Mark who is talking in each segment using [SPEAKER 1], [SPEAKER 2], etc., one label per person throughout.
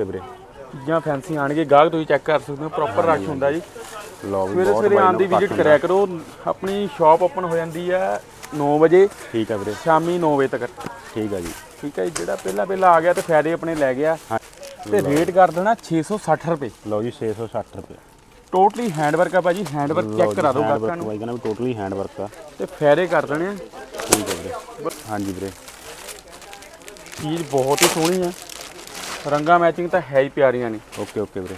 [SPEAKER 1] Okay ਵੀਰੇ।
[SPEAKER 2] ਚੀਜ਼ਾਂ fancy ਆਣਗੇ ਗਾਹਕ ਤੁਸੀਂ ਚੈੱਕ ਕਰ ਸਕਦੇ ਹੋ ਪ੍ਰੋਪਰ ਰਸ਼ ਹੁੰਦਾ ਜੀ।
[SPEAKER 1] ਲਓ ਵੀ
[SPEAKER 2] ਸਵੇਰੇ
[SPEAKER 1] ਬਹੁਤ
[SPEAKER 2] ਸਵੇਰੇ ਆਉਣ ਦੀ ਵਿਜ਼ਿਟ ਕਰਿਆ ਕਰੋ ਆਪਣੀ ਸ਼ਾਪ ਓਪਨ ਹੋ ਜਾਂਦੀ ਹੈ 9 ਵਜੇ
[SPEAKER 1] ਠੀਕ ਹੈ ਵੀਰੇ।
[SPEAKER 2] ਸ਼ਾਮੀ 9 ਵਜੇ ਤੱਕ।
[SPEAKER 1] ਠੀਕ ਹੈ ਜੀ।
[SPEAKER 2] ਠੀਕ ਹੈ ਜੀ ਜਿਹੜਾ ਪਹਿਲਾਂ ਪਹਿਲਾਂ ਆ ਗਿਆ ਤੇ ਫਾਇਦੇ ਆਪਣੇ ਲੈ ਗਿਆ।
[SPEAKER 1] ਹਾਂ।
[SPEAKER 2] ਤੇ ਰੇਟ ਕਰ ਦੇਣਾ 660 ਰੁਪਏ।
[SPEAKER 1] ਲਓ ਜੀ 660 ਰੁਪਏ।
[SPEAKER 2] ਟੋਟਲੀ ਹੈਂਡਵਰਕ ਆ ਭਾਜੀ ਹੈਂਡਵਰਕ ਚੈੱਕ ਕਰਾ ਦਿਓ ਗਾਹਕਾਂ ਨੂੰ।
[SPEAKER 1] ਬਾਈ ਕਹਿੰਦਾ ਵੀ ਟੋਟਲੀ ਹੈਂਡ ਵਰਕ ਆ।
[SPEAKER 2] ਤੇ ਫਾਇਦੇ ਕਰ ਦੇਣੇ ਆ।
[SPEAKER 1] ਠੀਕ ਹੈ ਵੀਰੇ। ਹਾਂਜੀ ਵੀਰੇ।
[SPEAKER 2] ਚੀਜ਼ ਬਹੁਤ ਹੀ ਸੋਹਣੀ ਆ। ਰੰਗਾ ਮੈਚਿੰਗ ਤਾਂ ਹੈ ਹੀ ਪਿਆਰੀਆਂ ਨੇ।
[SPEAKER 1] ਓਕੇ ਓਕੇ ਵੀਰੇ।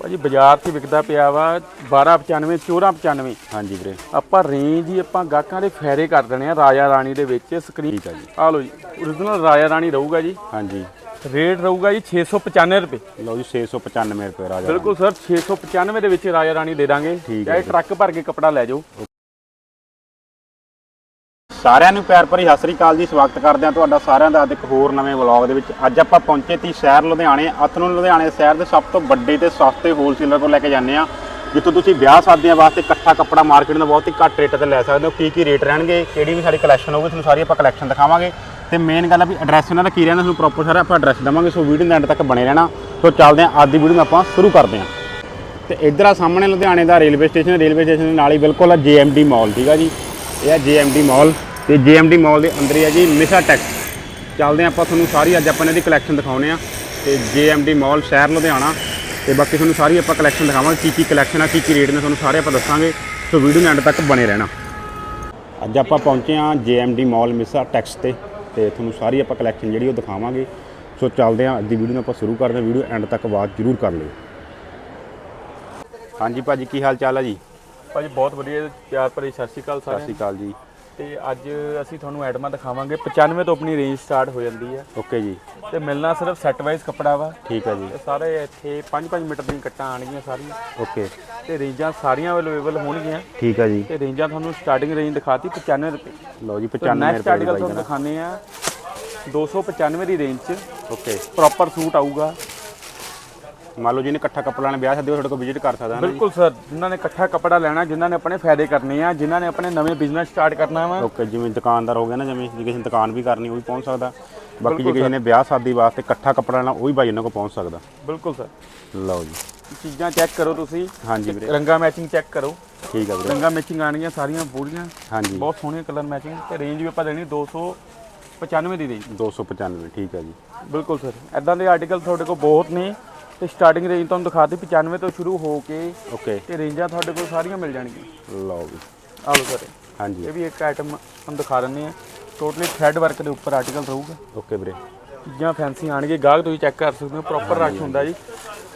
[SPEAKER 2] ਭਾਜੀ ਬਾਜ਼ਾਰ 'ਚ ਵਿਕਦਾ ਪਿਆ ਵਾ 1295 1495
[SPEAKER 1] ਹਾਂਜੀ ਵੀਰੇ।
[SPEAKER 2] ਆਪਾਂ ਰੇਂਜ ਹੀ ਆਪਾਂ ਗਾਹਕਾਂ ਦੇ ਫਾਇਦੇ ਕਰ ਦੇਣੇ ਆ ਰਾਜਾ ਰਾਣੀ ਦੇ ਵਿੱਚ ਸਕਰੀਨ
[SPEAKER 1] ਠੀਕ ਹੈ ਜੀ।
[SPEAKER 2] ਆ ਲਓ ਜੀ origignal ਰਾਜਾ ਰਾਣੀ ਰਹੂਗਾ ਜੀ।
[SPEAKER 1] ਹਾਂਜੀ।
[SPEAKER 2] ਰੇਟ ਰਹੂਗਾ ਜੀ 695 ਰੁਪਏ।
[SPEAKER 1] ਲਓ ਜੀ 695 ਰੁਪਏ ਰਾਜਾ
[SPEAKER 2] ਬਿਲਕੁਲ ਸਰ 695 ਦੇ ਵਿੱਚ ਰਾਜਾ ਰਾਣੀ ਦੇ ਦਾਂਗੇ।
[SPEAKER 1] ਠੀਕ ਹੈ
[SPEAKER 2] ਚਾਹੇ ਟਰੱਕ ਭਰ ਕੇ ਕਪੜਾ ਲੈ ਜਾਓ।
[SPEAKER 1] ਸਾਰਿਆਂ ਨੂੰ ਪਿਆਰ ਭਰੀ ਸਤਿ ਸ੍ਰੀ ਅਕਾਲ ਜੀ, ਸਵਾਗਤ ਕਰਦੇ ਹਾਂ ਤੁਹਾਡਾ ਸਾਰਿਆਂ ਦਾ ਅੱਜ ਇੱਕ ਹੋਰ ਨਵੇਂ ਵਲੌਗ ਦੇ ਵਿੱਚ। ਅੱਜ ਆਪਾਂ ਪਹੁੰਚੇ ਤੀ ਸ਼ਹਿਰ ਲੁਧਿਆਣੇ, ਅੱਤ ਨੂੰ ਲੁਧਿਆਣੇ ਸ਼ਹਿਰ ਦੇ ਸਭ ਤੋਂ ਵੱਡੇ ਤੇ ਸਸਤੇ ਹੋਲਸੇਲਰ ਕੋਲ ਲੈ ਕੇ ਜਾਂਦੇ ਆ ਜਿੱਥੋਂ ਤੁਸੀਂ ਵਿਆਹ ਸ਼ਾਦੀਆਂ ਵਾਸਤੇ ਇਕੱਠਾ ਕੱਪੜਾ ਮਾਰਕੀਟ ਦਾ ਬਹੁਤ ਹੀ ਘੱਟ ਰੇਟ ਤੇ ਲੈ ਸਕਦੇ ਹੋ। ਕੀ ਕੀ ਰੇਟ ਰਹਿਣਗੇ, ਕਿਹੜੀ ਵੀ ਸਾਡੀ ਕਲੈਕਸ਼ਨ ਹੋਊਗੀ, ਤੁਹਾਨੂੰ ਸਾਰੀ ਆਪਾਂ ਕਲੈਕਸ਼ਨ ਦਿਖਾਵਾਂਗੇ। ਤੇ ਮੇਨ ਗੱਲ ਆ ਵੀ ਐਡਰੈਸ ਇਹਨਾਂ ਦਾ ਕੀ ਰਹਿੰਦਾ ਤੁਹਾਨੂੰ ਪ੍ਰੋਪਰ ਸਾਰਾ ਆਪਾਂ ਐਡਰੈਸ ਦਵਾਂਗੇ। ਸੋ ਵੀਡੀਓ ਦੇ ਐਂਡ ਤੱਕ ਬਣੇ ਰਹਿਣਾ। ਸੋ ਚੱਲਦੇ ਹਾਂ, ਅੱਜ ਦੀ ਵੀਡੀਓ ਨੂੰ ਆਪਾਂ ਸ਼ੁਰੂ ਕਰਦੇ ਹਾਂ। ਤੇ ਇੱਧਰ ਆ ਸਾਹਮਣੇ ਲੁਧਿਆਣੇ ਦਾ ਰੇਲਵੇ ਸਟੇਸ਼ਨ ਰੇਲਵੇ ਸਟੇਸ਼ਨ ਦੇ ਨਾਲ ਹੀ ਬਿਲਕੁਲ ਆ JMD ਮਾਲ ਠੀਕ ਆ ਜੀ? ਇਹ ਆ JMD ਮਾਲ ਤੇ JMD ਮਾਲ ਦੇ ਅੰਦਰ ਹੀ ਆ ਜੀ ਮਿਸਾ ਟੈਕਸ ਚੱਲਦੇ ਹਾਂ ਆਪਾਂ ਤੁਹਾਨੂੰ ਸਾਰੀ ਅੱਜ ਆਪਾਂ ਇਹਨਾਂ ਦੀ ਕਲੈਕਸ਼ਨ ਦਿਖਾਉਨੇ ਆ। ਤੇ JMD ਮਾਲ ਸ਼ਹਿਰ ਲੁਧਿਆਣਾ। ਤੇ ਬਾਕੀ ਤੁਹਾਨੂੰ ਸਾਰੀ ਆਪਾਂ ਕਲੈਕਸ਼ਨ ਦਿਖਾਵਾਂਗੇ ਕੀ ਕੀ ਕਲੈਕਸ਼ਨ ਆ ਕੀ ਕੀ ਰੇਟ ਨੇ ਤੁਹਾਨੂੰ ਸਾਰੇ ਆਪਾਂ ਦੱਸਾਂਗੇ। ਸੋ ਵੀਡੀਓ ਨੂੰ ਐਂਡ ਤੱਕ ਬਣੇ ਰਹਿਣਾ। ਅੱਜ ਆਪਾਂ ਪਹੁੰਚੇ ਆ JMD ਮਾਲ ਮਿਸਾ ਟੈਕਸ ਤੇ। ਤੇ ਤੁਹਾਨੂੰ ਸਾਰੀ ਆਪਾਂ ਕਲੈਕਸ਼ਨ ਜਿਹੜੀ ਉਹ ਦਿਖਾਵਾਂਗੇ। ਸੋ ਚੱਲਦੇ ਆ ਅੱਜ ਦੀ ਵੀਡੀਓ ਨੂੰ ਆਪਾਂ ਸ਼ੁਰੂ ਕਰਦੇ ਹਾਂ। ਵੀਡੀਓ ਐਂਡ ਤੱਕ ਆਵਾਜ਼ ਜ਼ਰੂਰ ਕਰ ਲਿਓ। ਹਾਂਜੀ ਭਾਜੀ ਕੀ ਹਾਲ ਚਾਲ ਹੈ ਜੀ?
[SPEAKER 2] ਭਾਜੀ ਬਹੁਤ ਵਧੀਆ। ਪਿਆਰ ਭਰੀ ਸਤਿ ਸ਼੍ਰੀ ਅਕਾਲ
[SPEAKER 1] ਸਤਿ
[SPEAKER 2] ਸਾਰਿਆਂ
[SPEAKER 1] ਸ਼੍ਰੀ
[SPEAKER 2] ਨੂੰ।
[SPEAKER 1] ਅਕਾਲ ਜੀ।
[SPEAKER 2] ਤੇ ਅੱਜ ਅਸੀਂ ਤੁਹਾਨੂੰ ਐਡਮਾਂ ਦਿਖਾਵਾਂਗੇ। 95 ਤੋਂ ਆਪਣੀ ਰੇਂਜ ਸਟਾਰਟ ਹੋ ਜਾਂਦੀ ਹੈ।
[SPEAKER 1] ਓਕੇ ਜੀ।
[SPEAKER 2] ਤੇ ਮਿਲਣਾ ਸਿਰਫ ਸੈੱਟ ਵਾਈਜ਼ ਕੱਪੜਾ ਵਾ।
[SPEAKER 1] ਠੀਕ ਹੈ ਜੀ।
[SPEAKER 2] ਤੇ ਸਾਰੇ ਇੱਥੇ 5-5 ਮੀਟਰ ਦੀਆਂ ਕੱਟਾਂ ਆਣਗੀਆਂ ਸਾਰੀਆਂ।
[SPEAKER 1] ਓਕੇ।
[SPEAKER 2] ਤੇ ਰੇਂਜਾਂ ਸਾਰੀਆਂ ਅਵੇਲੇਬਲ ਹੋਣਗੀਆਂ।
[SPEAKER 1] ਠੀਕ ਹੈ ਜੀ।
[SPEAKER 2] ਤੇ ਰੇਂਜਾਂ ਤੁਹਾਨੂੰ ਸਟਾਰਟਿੰਗ ਰੇਂਜ ਦਿਖਾਤੀ 95 ਰੁਪਏ
[SPEAKER 1] ਲਓ ਜੀ
[SPEAKER 2] ਤੇ
[SPEAKER 1] 95
[SPEAKER 2] ਨੈਕਸਟ
[SPEAKER 1] ਰੁਪਏ ਦੀ
[SPEAKER 2] ਤੁਹਾਨੂੰ ਦਿਖਾਣੇ ਆ 295 ਦੀ ਰੇਂਜ 'ਚ
[SPEAKER 1] ਓਕੇ।
[SPEAKER 2] ਪ੍ਰੋਪਰ ਸੂਟ ਆਊਗਾ।
[SPEAKER 1] ਮੰਨ ਲਓ ਜਿਹਨੇ ਇਕੱਠਾ ਕੱਪੜਾ ਲੈਣਾ ਵਿਆਹ ਸ਼ਾਦੀ ਉਹ ਤੁਹਾਡੇ ਕੋਲ ਵਿਜ਼ਿਟ ਕਰ ਸਕਦਾ ਹੈ ਨਾ
[SPEAKER 2] ਬਿਲਕੁਲ ਸਰ ਜਿਨ੍ਹਾਂ ਨੇ ਇਕੱਠਾ ਕੱਪੜਾ ਲੈਣਾ ਜਿਨ੍ਹਾਂ ਨੇ ਆਪਣੇ ਫਾਇਦੇ ਕਰਨੇ ਆ ਜਿਨ੍ਹਾਂ ਨੇ ਆਪਣੇ ਨਵੇਂ ਬਿਜ਼ਨਸ ਸਟਾਰਟ ਕਰਨਾ ਵਾ।
[SPEAKER 1] ਓਕੇ ਜਿਵੇਂ ਦੁਕਾਨਦਾਰ ਹੋ ਗਿਆ ਨਾ ਜਿਵੇਂ ਜੇ ਕਿਸੇ ਨੇ ਦੁਕਾਨ ਵੀ ਕਰਨੀ ਉਹ ਵੀ ਪਹੁੰਚ ਸਕਦਾ। ਬਾਕੀ ਜੇ ਕਿਸੇ ਨੇ ਵਿਆਹ ਸ਼ਾਦੀ ਵਾਸਤੇ ਇਕੱਠਾ ਕੱਪੜਾ ਲੈਣਾ ਉਹ ਵੀ ਭਾਈ ਉਹਨਾਂ ਕੋਲ ਪਹੁੰਚ ਸਕਦਾ।
[SPEAKER 2] ਬਿਲਕੁਲ ਸਰ।
[SPEAKER 1] ਲਓ ਜੀ।
[SPEAKER 2] ਚੀਜ਼ਾਂ ਚੈੱਕ ਕਰੋ ਤੁਸੀਂ।
[SPEAKER 1] ਹਾਂਜੀ ਵੀਰੇ।
[SPEAKER 2] ਰੰਗਾ ਮੈਚਿੰਗ ਚੈੱਕ ਕਰੋ।
[SPEAKER 1] ਠੀਕ ਹੈ ਵੀਰੇ।
[SPEAKER 2] ਰੰਗਾ ਮੈਚਿੰਗ ਆਣਗੀਆਂ ਸਾਰੀਆਂ ਪੂਰੀਆਂ
[SPEAKER 1] ਹਾਂਜੀ।
[SPEAKER 2] ਬਹੁਤ ਸੋਹਣੀਆਂ ਕਲਰ ਮੈਚਿੰਗ ਤੇ ਰੇਂਜ ਵੀ ਆਪਾਂ ਦੇਣੀ 295 ਦੀ ਰੇਂਜ
[SPEAKER 1] 295 ਠੀਕ ਹੈ ਜੀ।
[SPEAKER 2] ਬਿਲਕੁਲ ਸਰ। ਐਦਾਂ ਦੇ ਆਰਟੀਕਲ ਤੁਹਾਡੇ ਕੋਲ ਬਹੁਤ ਨੇ। ਤੇ ਸਟਾਰਟਿੰਗ ਰੇਂਜ ਤੁਹਾਨੂੰ ਦਿਖਾਤੀ 95 ਤੋਂ ਸ਼ੁਰੂ ਹੋ ਕੇ
[SPEAKER 1] ਓਕੇ
[SPEAKER 2] ਤੇ ਰੇਂਜਾਂ ਤੁਹਾਡੇ ਕੋਲ ਸਾਰੀਆਂ ਮਿਲ ਜਾਣਗੀਆਂ।
[SPEAKER 1] ਲਓ ਜੀ।
[SPEAKER 2] ਆਹ ਲਓ ਸਰ।
[SPEAKER 1] ਹਾਂਜੀ।
[SPEAKER 2] ਇਹ ਵੀ ਇੱਕ ਆਈਟਮ ਤੁਹਾਨੂੰ ਦਿਖਾ ਦਿੰਦੇ ਆ ਟੋਟਲੀ ਥ੍ਰੈਡ ਵਰਕ ਦੇ ਉੱਪਰ ਆਰਟੀਕਲ ਰਹੂਗਾ।
[SPEAKER 1] ਓਕੇ ਵੀਰੇ।
[SPEAKER 2] ਚੀਜ਼ਾਂ ਫੈਂਸੀ ਆਣਗੇ ਗਾਹਕ ਤੁਸੀਂ ਚੈੱਕ ਕਰ ਸਕਦੇ ਹੋ ਪ੍ਰੋਪਰ ਰਸ਼ ਹੁੰਦਾ ਜੀ।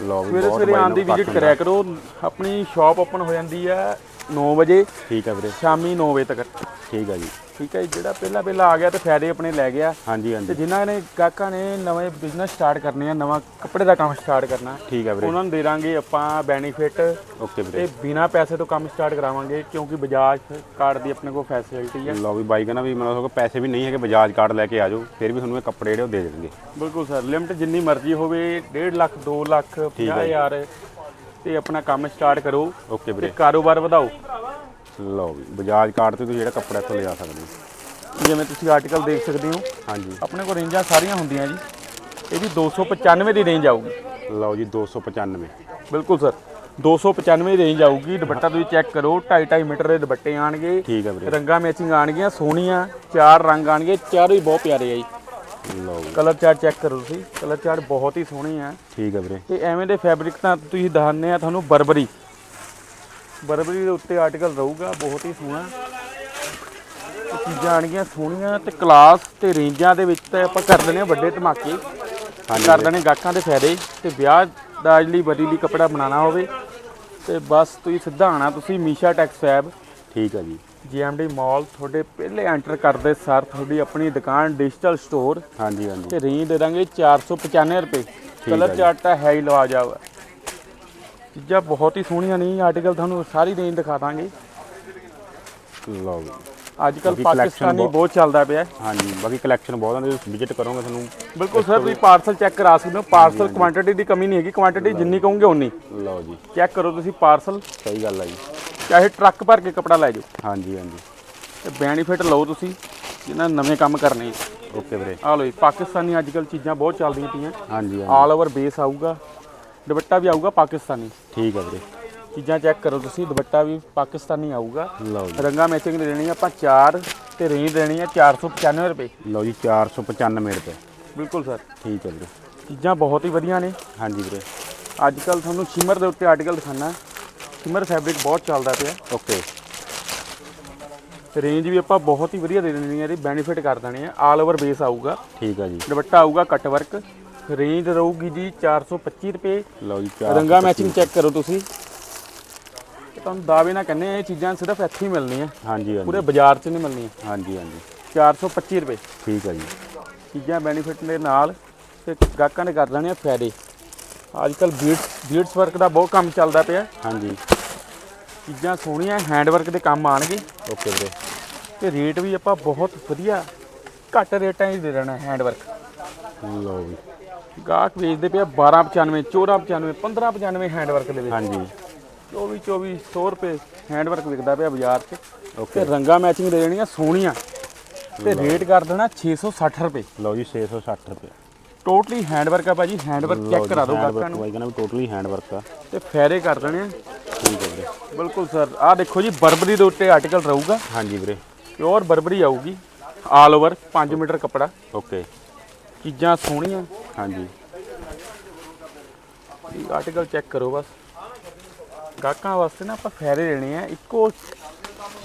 [SPEAKER 1] ਲਓ ਵੀ
[SPEAKER 2] ਸਵੇਰੇ ਸਵੇਰੇ ਆਉਣ ਦੀ ਵਿਜ਼ਿਟ ਕਰਿਆ ਕਰੋ ਆਪਣੀ ਸ਼ਾਪ ਓਪਨ ਹੋ ਜਾਂਦੀ ਹੈ। 9 ਵਜੇ
[SPEAKER 1] ਠੀਕ ਹੈ ਵੀਰੇ।
[SPEAKER 2] ਸ਼ਾਮੀ 9 ਵਜੇ ਤੱਕ।
[SPEAKER 1] ਠੀਕ ਹੈ ਜੀ।
[SPEAKER 2] ਠੀਕ ਹੈ ਜਿਹੜਾ ਪਹਿਲਾਂ ਪਹਿਲਾਂ ਆ ਗਿਆ ਤੇ ਫਾਇਦੇ ਆਪਣੇ ਲੈ ਗਿਆ।
[SPEAKER 1] ਹਾਂਜੀ
[SPEAKER 2] ਤੇ
[SPEAKER 1] ਹਾਂਜੀ
[SPEAKER 2] ਜਿਨ੍ਹਾਂ ਨੇ ਗਾਹਕਾਂ ਨੇ ਨਵੇਂ ਬਿਜ਼ਨਸ ਸਟਾਰਟ ਕਰਨੇ ਆ ਨਵਾਂ ਕੱਪੜੇ ਦਾ ਕੰਮ ਸਟਾਰਟ ਕਰਨਾ।
[SPEAKER 1] ਠੀਕ ਹੈ ਵੀਰੇ।
[SPEAKER 2] ਉਹਨਾਂ ਨੂੰ ਦੇ ਦਾਂਗੇ ਆਪਾਂ ਬੈਨੀਫਿਟ
[SPEAKER 1] ਓਕੇ ਵੀਰੇ।
[SPEAKER 2] ਤੇ ਬਿਨਾ ਪੈਸੇ ਤੋਂ ਕੰਮ ਸਟਾਰਟ ਕਰਾਵਾਂਗੇ ਕਿਉਂਕਿ ਬਜਾਜ ਕਾਰਡ ਦੀ ਆਪਣੇ ਕੋਲ ਫੈਸਿਲਿਟੀ ਹੈ
[SPEAKER 1] ਲਓ ਵੀ ਬਾਈ ਕਹਿੰਦਾ ਵੀ ਮਤਲਬ ਕਿ ਪੈਸੇ ਵੀ ਨਹੀਂ ਹੈਗੇ ਬਜਾਜ ਕਾਰਡ ਲੈ ਕੇ ਆ ਜਾਓ ਫਿਰ ਵੀ ਤੁਹਾਨੂੰ ਇਹ ਕੱਪੜੇ ਜਿਹੜੇ ਉਹ ਦੇ ਦੇਣਗੇ।
[SPEAKER 2] ਬਿਲਕੁਲ ਸਰ ਲਿਮਟ ਜਿੰਨੀ ਮਰਜ਼ੀ ਹੋਵੇ 1.5 ਲੱਖ 2 ਲੱਖ 50000 ਤੇ ਆਪਣਾ ਕੰਮ ਸਟਾਰਟ ਕਰੋ
[SPEAKER 1] ਓਕੇ
[SPEAKER 2] ਤੇ
[SPEAKER 1] ਵੀਰੇ।
[SPEAKER 2] ਕਾਰੋਬਾਰ ਵਧਾਓ।
[SPEAKER 1] ਲਓ ਵੀ ਬਜਾਜ ਕਾਰਡ ਤੇ ਤੁਸੀਂ ਜਿਹੜਾ ਕੱਪੜਾ ਇੱਥੋਂ ਲਿਜਾ ਸਕਦੇ ਹੋ।
[SPEAKER 2] ਜਿਵੇਂ ਤੁਸੀਂ ਆਰਟੀਕਲ ਦੇਖ ਸਕਦੇ ਹੋ
[SPEAKER 1] ਹਾਂਜੀ।
[SPEAKER 2] ਆਪਣੇ ਕੋਲ ਰੇਂਜਾਂ ਸਾਰੀਆਂ ਹੁੰਦੀਆਂ ਜੀ। ਇਹਦੀ 295 ਦੀ ਰੇਂਜ ਆਊਗੀ।
[SPEAKER 1] ਲਓ ਜੀ 295
[SPEAKER 2] ਬਿਲਕੁਲ ਸਰ 295 ਦੀ ਰੇਂਜ ਆਊਗੀ। ਦੁਪੱਟਾ ਤੁਸੀਂ ਚੈੱਕ ਕਰੋ 2.5 ਮੀਟਰ ਦੇ ਦੁਪੱਟੇ ਆਣਗੇ।
[SPEAKER 1] ਠੀਕ ਹੈ ਵੀਰੇ।
[SPEAKER 2] ਰੰਗਾਂ ਮੈਚਿੰਗ ਆਣਗੀਆਂ ਸੋਹਣੀਆਂ ਚਾਰ ਰੰਗ ਆਣਗੇ। ਚਾਰੋਂ ਹੀ ਬਹੁਤ ਪਿਆਰੇ ਆ ਜੀ।
[SPEAKER 1] ਲਓ ਜੀ।
[SPEAKER 2] ਕਲਰ ਚਾਰਟ ਚੈੱਕ ਕਰੋ ਤੁਸੀਂ। ਕਲਰ ਚਾਰਟ ਬਹੁਤ ਹੀ ਸੋਹਣੇ ਆ।
[SPEAKER 1] ਠੀਕ ਹੈ ਵੀਰੇ।
[SPEAKER 2] ਤੇ ਐਵੇਂ ਦੇ ਫੈਬਰਿਕ ਤਾਂ ਤੁਸੀਂ ਦਿਖਾਉਂਦੇ ਆ ਤੁਹਾਨੂੰ ਬਰਬਰੀ। ਬਰਬਰੀ ਦੇ ਉੱਤੇ ਆਰਟੀਕਲ ਰਹੂਗਾ ਬਹੁਤ ਹੀ ਸੋਹਣਾ। ਤੇ ਚੀਜ਼ਾਂ ਆਣਗੀਆਂ ਸੋਹਣੀਆਂ ਤੇ ਕਲਾਸ ਤੇ ਰੇਂਜਾਂ ਦੇ ਵਿੱਚ ਤਾਂ ਆਪਾਂ ਕਰ ਦਿੰਦੇ ਆ ਵੱਡੇ ਧਮਾਕੇ।
[SPEAKER 1] ਹਾਂਜੀ
[SPEAKER 2] ਕਰ ਦੇਣੇ ਗਾਹਕਾਂ ਦੇ ਫਾਇਦੇ। ਤੇ ਵਿਆਹ ਦਾਜ ਲਈ ਬਰੀ ਲਈ ਕੱਪੜਾ ਬਣਾਉਣਾ ਹੋਵੇ ਤੇ ਬਸ ਤੁਸੀਂ ਸਿੱਧਾ ਆਣਾ ਤੁਸੀਂ ਮੀਸ਼ਾ ਟੈਕਸ ਫੈਬ
[SPEAKER 1] ਠੀਕ ਹੈ ਜੀ।
[SPEAKER 2] ਜੀਐਮਡੀ ਮਾਲ ਤੁਹਾਡੇ ਪਹਿਲੇ ਐਂਟਰ ਕਰਦੇ ਸਾਰ ਤੁਹਾਡੀ ਆਪਣੀ ਦੁਕਾਨ ਡਿਜੀਟਲ ਸਟੋਰ।
[SPEAKER 1] ਹਾਂਜੀ ਹਾਂਜੀ।
[SPEAKER 2] ਤੇ ਰੇਂਜ ਦੇ ਦਾਂਗੇ 495 ਰੁਪਏ। ਕਲਰ ਚਾਰਟ ਤਾਂ ਹੈ ਹੀ ਲਵਾਜਾ ਵਾ। ਚੀਜ਼ਾਂ ਬਹੁਤ ਹੀ ਸੋਹਣੀਆਂ ਨਹੀਂ ਆਰਟੀਕਲ ਤੁਹਾਨੂੰ ਸਾਰੀ ਰੇਂਜ ਦਿਖਾ ਦਾਂਗੇ।
[SPEAKER 1] ਲਓ ਜੀ।
[SPEAKER 2] ਅੱਜ ਕੱਲ
[SPEAKER 1] ਬਾਕੀ collection
[SPEAKER 2] ਪਾਕਿਸਤਾਨੀ
[SPEAKER 1] ਬਹੁਤ-
[SPEAKER 2] ਬਹੁਤ ਚੱਲਦਾ ਪਿਆ।
[SPEAKER 1] ਹਾਂਜੀ ਬਾਕੀ ਕਲੈਕਸ਼ਨ ਬਹੁਤ ਆਉਂਦੀ ਤੁਸੀਂ ਵਿਜ਼ਿਟ ਕਰੋਗੇ ਤੁਹਾਨੂੰ।
[SPEAKER 2] ਬਿਲਕੁਲ ਸਰ ਤੁਸੀਂ ਪਾਰਸਲ ਚੈੱਕ ਕਰਾ ਸਕਦੇ ਹੋ। ਪਾਰਸਲ ਕੁਆਂਟੀਟੀ ਦੀ ਕਮੀ ਨਹੀਂ ਹੈਗੀ ਕੁਆਂਟੀਟੀ ਜਿੰਨੀ ਕਹੋਗੇ ਉਨੀ
[SPEAKER 1] ਲਓ ਜੀ।
[SPEAKER 2] ਚੈੱਕ ਕਰੋ ਤੁਸੀਂ ਪਾਰਸਲ
[SPEAKER 1] ਸਹੀ ਗੱਲ ਹੈ ਜੀ।
[SPEAKER 2] ਚਾਹੇ ਟਰੱਕ ਭਰ ਕੇ ਕਪੜਾ ਲੈ ਜਾਓ।
[SPEAKER 1] ਹਾਂਜੀ ਹਾਂਜੀ।
[SPEAKER 2] ਤੇ ਬੈਨੀਫਿਟ ਲਓ ਤੁਸੀਂ ਜਿਨ੍ਹਾਂ ਨੇ ਨਵੇਂ ਕੰਮ ਕਰਨੇ ਆ।
[SPEAKER 1] ਓਕੇ ਵੀਰੇ।
[SPEAKER 2] ਆ ਲਓ ਜੀ ਪਾਕਿਸਤਾਨੀ ਅੱਜ ਕੱਲ ਚੀਜ਼ਾਂ ਬਹੁਤ ਚੱਲਦੀਆਂ ਪਈਆਂ।
[SPEAKER 1] ਹਾਂਜੀ ਹਾਂਜੀ।
[SPEAKER 2] ਆਲ ਓਵਰ ਬੇਸ ਆਊਗਾ ਦੁਪੱਟਾ ਵੀ ਆਊਗਾ ਪਾਕਿਸਤਾਨੀ।
[SPEAKER 1] ਠੀਕ ਹੈ ਵੀਰੇ।
[SPEAKER 2] ਚੀਜ਼ਾਂ ਚੈੱਕ ਕਰੋ ਤੁਸੀਂ ਦੁਪੱਟਾ ਵੀ ਪਾਕਿਸਤਾਨੀ ਆਊਗਾ।
[SPEAKER 1] ਲਓ ਜੀ।
[SPEAKER 2] ਰੰਗਾ ਮੈਚਿੰਗ ਦੇ ਦੇਣੀ ਆਪਾਂ 4 ਤੇ ਰੇਂਜ ਦੇਣੀ ਆ 495 ਰੁਪਏ।
[SPEAKER 1] ਲਓ ਜੀ 495 ਰੁਪਏ।
[SPEAKER 2] ਬਿਲਕੁਲ ਸਰ।
[SPEAKER 1] ਠੀਕ ਹੈ ਵੀਰੇ।
[SPEAKER 2] ਚੀਜ਼ਾਂ ਬਹੁਤ ਹੀ ਵਧੀਆ ਨੇ।
[SPEAKER 1] ਹਾਂਜੀ ਵੀਰੇ।
[SPEAKER 2] ਅੱਜ ਕੱਲ ਤੁਹਾਨੂੰ ਸ਼ਿਮਰ ਦੇ ਉੱਤੇ ਆਰਟੀਕਲ ਦਿਖਾਣਾ ਸ਼ਿਮਰ ਫੈਬਰਿਕ ਬਹੁਤ ਚੱਲਦਾ ਪਿਆ।
[SPEAKER 1] ਓਕੇ
[SPEAKER 2] ਰੇਂਜ ਵੀ ਆਪਾਂ ਬਹੁਤ ਹੀ ਵਧੀਆ ਦੇ ਦੇਣੀ ਹੈ ਇਹਦੀ ਬੈਨੀਫਿਟ ਕਰ ਦੇਣੇ ਆ ਆਲ ਓਵਰ ਬੇਸ ਆਊਗਾ।
[SPEAKER 1] ਠੀਕ ਹੈ ਜੀ।
[SPEAKER 2] ਦੁਪੱਟਾ ਆਊਗਾ ਕੱਟ ਵਰਕ ਰੇਂਜ ਰਹੂਗੀ ਜੀ 425 ਰੁਪਏ।
[SPEAKER 1] ਲਓ ਜੀ 4
[SPEAKER 2] ਰੰਗਾ ਮੈਚਿੰਗ ਚੈੱਕ ਕਰੋ ਤੁਸੀਂ। ਤੁਹਾਨੂੰ ਦਾਅਵੇ ਨਾ ਕਹਿੰਦੇ ਆ, ਇਹ ਚੀਜ਼ਾਂ ਸਿਰਫ ਇੱਥੇ ਹੀ ਮਿਲਣੀਆਂ।
[SPEAKER 1] ਹਾਂਜੀ
[SPEAKER 2] ਪੂਰੇ
[SPEAKER 1] ਹਾਂਜੀ
[SPEAKER 2] ਬਾਜ਼ਾਰ 'ਚ ਨਹੀਂ ਮਿਲਣੀਆਂ।
[SPEAKER 1] ਹਾਂਜੀ ਹਾਂਜੀ।
[SPEAKER 2] 425 ਰੁਪਏ।
[SPEAKER 1] ਠੀਕ ਹੈ ਜੀ।
[SPEAKER 2] ਚੀਜ਼ਾਂ ਬੈਨੀਫਿਟ ਦੇ ਨਾਲ ਤੇ ਗਾਹਕਾਂ ਨੇ ਕਰ ਲੈਣੇ ਆ ਫਾਇਦੇ। ਅੱਜ ਕੱਲ ਬੀਟਸ ਬੀਟਸ ਵਰਕ ਦਾ ਬਹੁਤ ਕੰਮ ਚੱਲਦਾ ਪਿਆ।
[SPEAKER 1] ਹਾਂਜੀ।
[SPEAKER 2] ਚੀਜ਼ਾਂ ਸੋਹਣੀਆਂ ਹੈਂਡ ਵਰਕ ਦੇ ਕੰਮ ਆਣਗੇ
[SPEAKER 1] ਓਕੇ ਵੀਰੇ।
[SPEAKER 2] ਤੇ ਰੇਟ ਵੀ ਆਪਾਂ ਬਹੁਤ ਵਧੀਆ ਘੱਟ ਰੇਟਾਂ 'ਚ ਦੇ ਦੇਣਾ ਹੈਂਡ ਵਰਕ
[SPEAKER 1] ਲਓ ਜੀ
[SPEAKER 2] ਗਾਹਕ ਵੇਚਦੇ ਪਿਆ 1295 1495 1595 ਹੈਂਡ ਵਰਕ ਦੇ ਵਿੱਚ।
[SPEAKER 1] ਹਾਂਜੀ।
[SPEAKER 2] 24 24 100 ਰੁਪਏ ਹੈਂਡ ਵਰਕ ਵਿਕਦਾ ਪਿਆ ਬਾਜ਼ਾਰ 'ਚ।
[SPEAKER 1] ਓਕੇ
[SPEAKER 2] ਰੰਗਾ ਮੈਚਿੰਗ ਦੇ ਦੇਣੀਆਂ ਸੋਹਣੀਆਂ। ਤੇ ਰੇਟ ਕਰ ਦੇਣਾ 660 ਰੁਪਏ।
[SPEAKER 1] ਲਓ ਜੀ 660 ਰੁਪਏ।
[SPEAKER 2] ਟੋਟਲੀ ਹੈਂਡ ਵਰਕ ਆ ਭਾਜੀ ਹੈਂਡ ਵਰਕ ਚੈੱਕ ਕਰਾ ਦਿਓ ਗਾਹਕਾਂ ਨੂੰ।
[SPEAKER 1] ਬਾਈ ਕਹਿੰਦਾ ਵੀ ਟੋਟਲੀ ਹੈਂਡ ਵਰਕ ਆ।
[SPEAKER 2] ਤੇ ਫੈਰੇ ਕਰ ਦੇਣੇ ਆ।
[SPEAKER 1] ਠੀਕ ਹੈ ਵੀਰੇ।
[SPEAKER 2] ਬਿਲਕੁਲ ਸਰ ਆਹ ਦੇਖੋ ਜੀ ਬਰਬਰੀ ਦੇ ਉੱਤੇ ਆਰਟੀਕਲ ਰਹੂਗਾ।
[SPEAKER 1] ਹਾਂਜੀ ਵੀਰੇ।
[SPEAKER 2] ਪਿਓਰ ਬਰਬਰੀ ਆਊਗੀ ਆਲ ਓਵਰ 5 ਮੀਟਰ ਕੱਪੜਾ।
[SPEAKER 1] ਓਕੇ।
[SPEAKER 2] ਚੀਜ਼ਾਂ ਸੋਹਣੀਆਂ।
[SPEAKER 1] ਹਾਂਜੀ।
[SPEAKER 2] ਇਹ ਆਰਟੀਕਲ ਚੈੱਕ ਕਰੋ ਬਸ। ਗਾਹਕਾਂ ਵਾਸਤੇ ਨਾ ਆਪਾਂ ਫੈਰੇ ਦੇਣੇ ਆ ਇੱਕੋ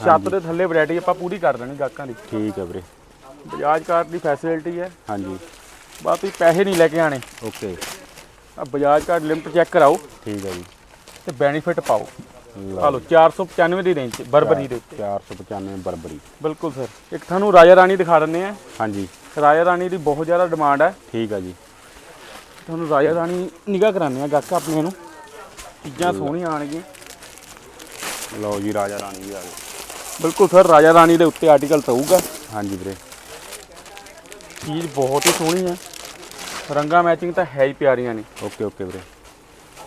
[SPEAKER 2] ਛੱਤ ਦੇ ਥੱਲੇ ਵੈਰਾਈਟੀ ਆਪਾਂ ਪੂਰੀ ਕਰ ਦੇਣੀ ਗਾਹਕਾਂ ਦੀ।
[SPEAKER 1] ਠੀਕ ਹੈ ਵੀਰੇ।
[SPEAKER 2] ਬਜਾਜ ਕਾਰਡ ਦੀ ਫੈਸਿਲਿਟੀ ਹੈ।
[SPEAKER 1] ਹਾਂਜੀ।
[SPEAKER 2] ਬਸ ਤੁਸੀਂ ਪੈਸੇ ਨਹੀਂ ਲੈ ਕੇ ਆਣੇ
[SPEAKER 1] ਓਕੇ।
[SPEAKER 2] ਆ ਬਜਾਜ ਕਾਰਡ ਲਿਮਟ ਚੈੱਕ ਕਰਾਓ।
[SPEAKER 1] ਠੀਕ ਹੈ ਜੀ।
[SPEAKER 2] ਤੇ ਬੈਨੀਫਿਟ ਪਾਓ। ਆ ਲਓ 495 ਦੀ ਰੇਂਜ ਬਰਬਰੀ ਦੇ ਉੱਤੇ
[SPEAKER 1] 495 ਬਰਬਰੀ।
[SPEAKER 2] ਬਿਲਕੁਲ ਸਰ। ਇੱਕ ਤੁਹਾਨੂੰ ਰਾਜਾ ਰਾਣੀ ਦਿਖਾ ਦਿੰਦੇ ਆ।
[SPEAKER 1] ਹਾਂਜੀ।
[SPEAKER 2] ਰਾਜਾ ਰਾਣੀ ਦੀ ਬਹੁਤ ਜ਼ਿਆਦਾ ਡਿਮਾਂਡ ਹੈ
[SPEAKER 1] ਠੀਕ ਹੈ ਜੀ।
[SPEAKER 2] ਤੁਹਾਨੂੰ ਰਾਜਾ ਰਾਣੀ ਨਿਗਾਹ ਕਰਾਉਂਦੇ ਆ ਗਾਹਕ ਆਪਣੇ ਨੂੰ। ਚੀਜ਼ਾਂ ਸੋਹਣੀਆਂ ਆਣਗੀਆਂ
[SPEAKER 1] ਲਓ ਜੀ ਰਾਜਾ ਰਾਣੀ ਵੀ ਆ ਗਏ।
[SPEAKER 2] ਬਿਲਕੁਲ ਸਰ ਰਾਜਾ ਰਾਣੀ ਦੇ ਉੱਤੇ ਆਰਟੀਕਲ ਰਹੂਗਾ
[SPEAKER 1] ਹਾਂਜੀ ਵੀਰੇ।
[SPEAKER 2] ਚੀਜ਼ ਬਹੁਤ ਹੀ ਸੋਹਣੀ ਹੈ ਰੰਗਾ ਮੈਚਿੰਗ ਤਾਂ ਹੈ ਹੀ ਪਿਆਰੀਆਂ ਨੇ।
[SPEAKER 1] ਓਕੇ ਓਕੇ ਵੀਰੇ।